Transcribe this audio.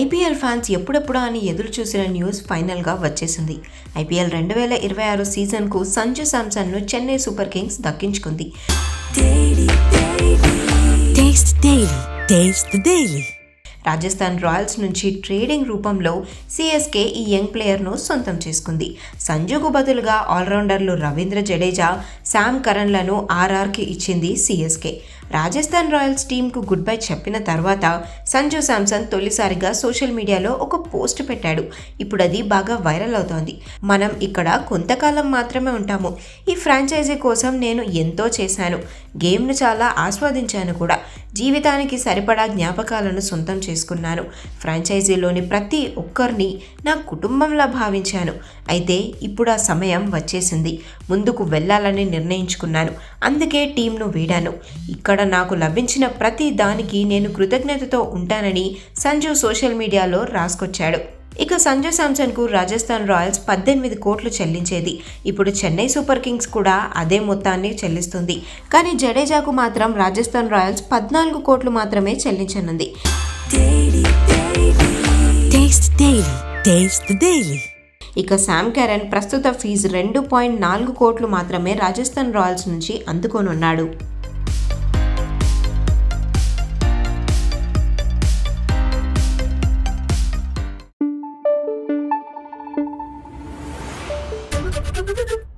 IPL fans ఎప్పుడెప్పుడా అని ఎదురు చూసిన న్యూస్ ఫైనల్గా వచ్చేసింది. ఐపీఎల్ రెండు వేల ఇరవై ఆరు సీజన్కు సంజు శాంసన్ను చెన్నై సూపర్ కింగ్స్ దక్కించుకుంది. రాజస్థాన్ రాయల్స్ నుంచి ట్రేడింగ్ రూపంలో సిఎస్కే ఈ యంగ్ ప్లేయర్ను సొంతం చేసుకుంది. సంజుకు బదులుగా ఆల్రౌండర్లు రవీంద్ర జడేజా శామ్ కరణ్లను ఆర్ఆర్కి ఇచ్చింది సిఎస్కే. రాజస్థాన్ రాయల్స్ టీంకు గుడ్ బై చెప్పిన తర్వాత సంజు శాంసన్ తొలిసారిగా సోషల్ మీడియాలో ఒక పోస్ట్ పెట్టాడు. ఇప్పుడు అది బాగా వైరల్ అవుతోంది. మనం ఇక్కడ కొంతకాలం మాత్రమే ఉంటాము. ఈ ఫ్రాంచైజీ కోసం నేను ఎంతో చేశాను. గేమ్ను చాలా ఆస్వాదించాను కూడా. జీవితానికి సరిపడా జ్ఞాపకాలను సొంతం చేసుకున్నాను. ఫ్రాంచైజీలోని ప్రతి ఒక్కరిని నా కుటుంబంలా భావించాను. అయితే ఇప్పుడు ఆ సమయం వచ్చేసింది. ముందుకు వెళ్ళాలని నిర్ణయించుకున్నాను. అందుకే టీంను వీడాను. ఇక్కడ నాకు లభించిన ప్రతి దానికి నేను కృతజ్ఞతతో ఉంటానని సంజు సోషల్ మీడియాలో రాసుకొచ్చాడు. ఇక సంజు శాంసన్కు రాజస్థాన్ రాయల్స్ పద్దెనిమిది కోట్లు చెల్లించేది. ఇప్పుడు చెన్నై సూపర్ కింగ్స్ కూడా అదే మొత్తాన్ని చెల్లిస్తుంది. కానీ జడేజాకు మాత్రం రాజస్థాన్ రాయల్స్ పద్నాలుగు కోట్లు మాత్రమే చెల్లించనుంది. ఇక శామ్ కెరన్ ప్రస్తుత ఫీజు రెండు పాయింట్ నాలుగు కోట్లు మాత్రమే రాజస్థాన్ రాయల్స్ నుంచి అందుకోనున్నాడు. どどど。